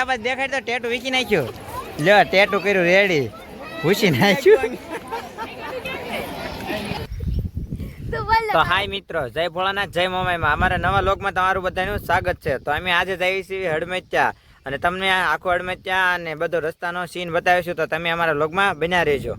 આ બાજુ દેખાય તો ટેટુ વીકી નાખ્યું. લ્યો ટેટુ કર્યું રેડી ભૂસી નાખ્યું. તો હાય મિત્રો જય ભોળાનાથ જય મોમાઈમાં. અમારા નવા લોકમાં તમારું બધાનું સ્વાગત છે. તો અમે આજે જઈએ છીએ હડમેચ્યા અને તમને આખો આખું હડમેચ્યા અને બધો રસ્તાનો સીન બતાવીશું. તો તમે અમારા લોકમાં બન્યા રહેજો.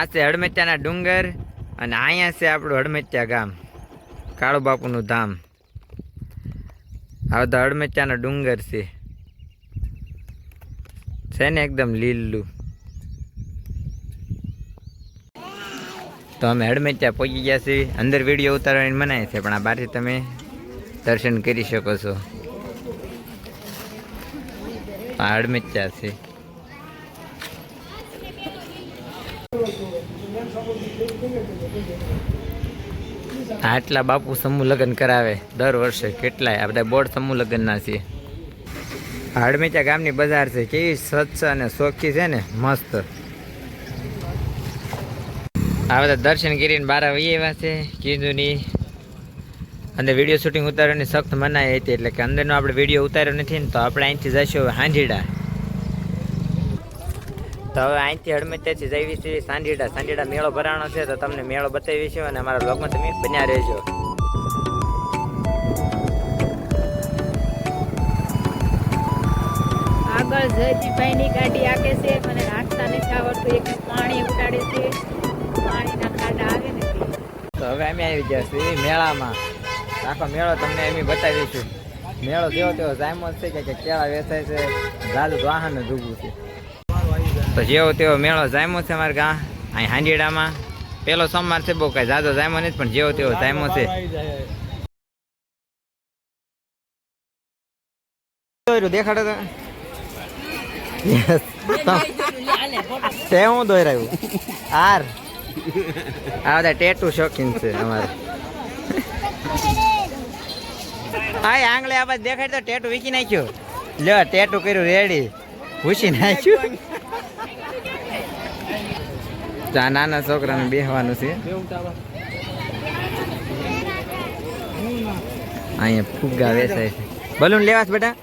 આ છે હડમેચ્યાના ડુંગર અને અહીંયા છે આપણું હડમેચ્યા ગામ, કાળુ બાપુનું ધામ. આ બધા હડમેચ્યાનો ડુંગર છે. છે ને એકદમ લીલું. તો અમે હડમેચ્યા પહોંચી ગયા છીએ. અંદર વીડિયો ઉતારવાની મનાય છે, પણ આ બહારથી તમે દર્શન કરી શકો છો. આ હડમેચ્યા છે. આટલા બાપુ સમૂહ લગ્ન કરાવે. દર વર્ષે કેટલાય? આ બધા બોર્ડ સમૂહ લગ્નના છે. હાડમેચા ગામની બજાર છે. કેવી સ્વચ્છ અને સોખી છે ને? મસ્ત. આ બધા દર્શન કરીને બાર આવી એવા છે કીધુંની. અંદર વીડિયો શૂટિંગ ઉતારવાની સખ્ત મનાઈ હતી. એટલે કે અંદરનો આપણે વીડિયો ઉતાર્યો નથી ને, તો આપણે અહીંથી જઈશું હાંજીડા. તો હવે અહીંથી હડમેત્યાથી જઈએ છીએ સાંડીડા સાંડીડા મેળો ભરાણો છે તો તમને મેળો બતાવીશું અને અમારા બ્લોગમાં તમે બન્યા રહેજો. આગળ જયદીપભાઈની ગાડી આકે છે મને રાખતા નથી આવડતું. એક પાણી ઉડાડે છે. પાણીના ખાડા આવે ને તો. હવે અમે આવી ગયા છીએ મેળામાં. આખો મેળો તમને અમે બતાવીશું મેળો કેવો તેવો જાયમો જ છે કે કે કેળા વેચાય છે. લાલ વાહન જ ઊભું છે. તો જેવો તેવો મેળો જામ્યો છે અમારે ગાં, અહીં હાંડીડામાં પેલો સોમવાર છે, બહુ કાંઈ જાજો જામ્યો નથી, પણ જેવો તેવો જામ્યો છે. દેખાડો તો. તે હું દોરાયું આ બધા ટેટુ શોખીન છે અમારે. હા આંગળે આ બાજુ ટેટુ વીકી નાખ્યો. લ્યો, ટેટુ કર્યું રેડી ભૂસી નાખ્યું. તો નાના છોકરાને બેહવાનું છે. અહીંયા ફુગ્ગા વેચાય છે. બલૂન લેવા છે બેટા?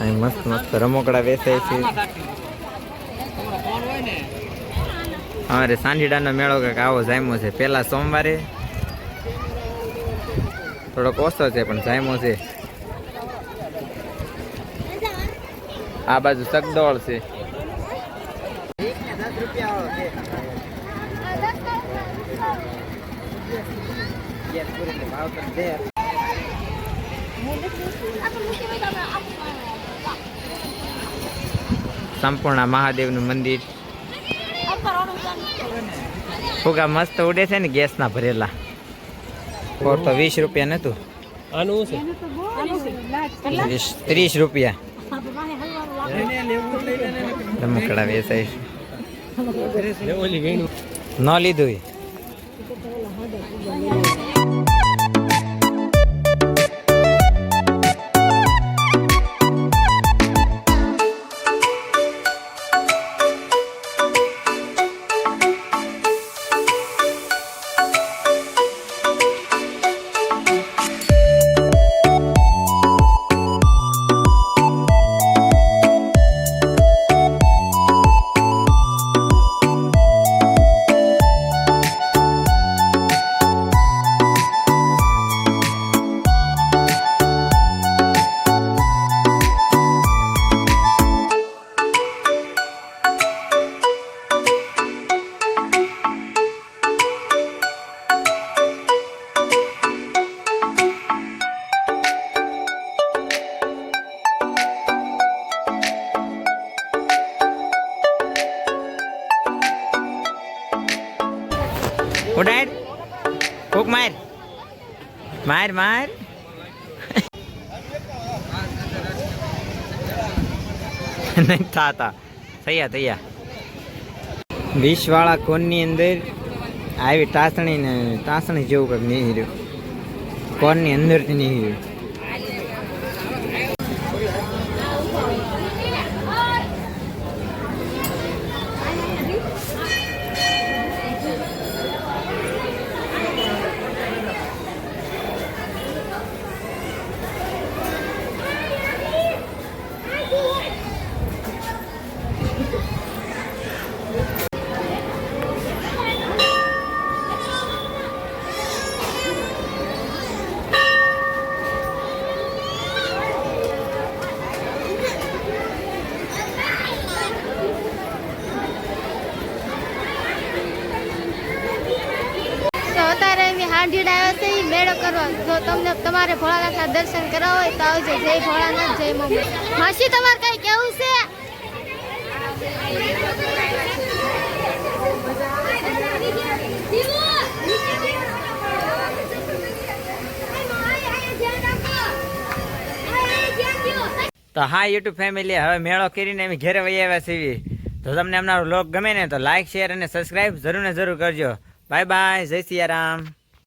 અહીં મસ્ત મસ્ત રમકડા વેચાય છે. અમારે સાંઢીડાનો મેળો કંઈક આવો જામ્યો છે. પેલા સોમવારે થોડોક ઓછો છે, પણ જામ્યો છે. આ બાજુ સગદોળ છે. સંપૂર્ણ મહાદેવનું મંદિર. ફુગા મસ્ત ઉડે છે ને ગેસના ભરેલા. ફોર તો વીસ રૂપિયા નતું. આનું છે? ત્રીસ ત્રીસ રૂપિયા. રમકડા વેચાય છે. ન લીધું ઉડાડ. ફૂક માર. માર માર. નહીં, થાતા. થયા થયા. વીસવાળા કોનની અંદર આવી ટાસણી તાસણી જેવું કંઈક નહીં કોનની અંદરથી નહીં મેળો કરવા જો તમને તમારે ભોળાનાથના દર્શન કરવા હોય તો આવજો. જય ભોળાનાથ, જય મમ્મી માસી, તમારે કઈ કેવું છે? તો હા યુટ્યુબ ફેમિલી હવે મેળો કરીને અમે ઘેરે વહી આવ્યા છીએ. તો તમને અમારો લોક ગમે ને તો લાઈક શેર અને સબસ્ક્રાઈબ જરૂર ને જરૂર કરજો. બાય બાય જય સિયારામ.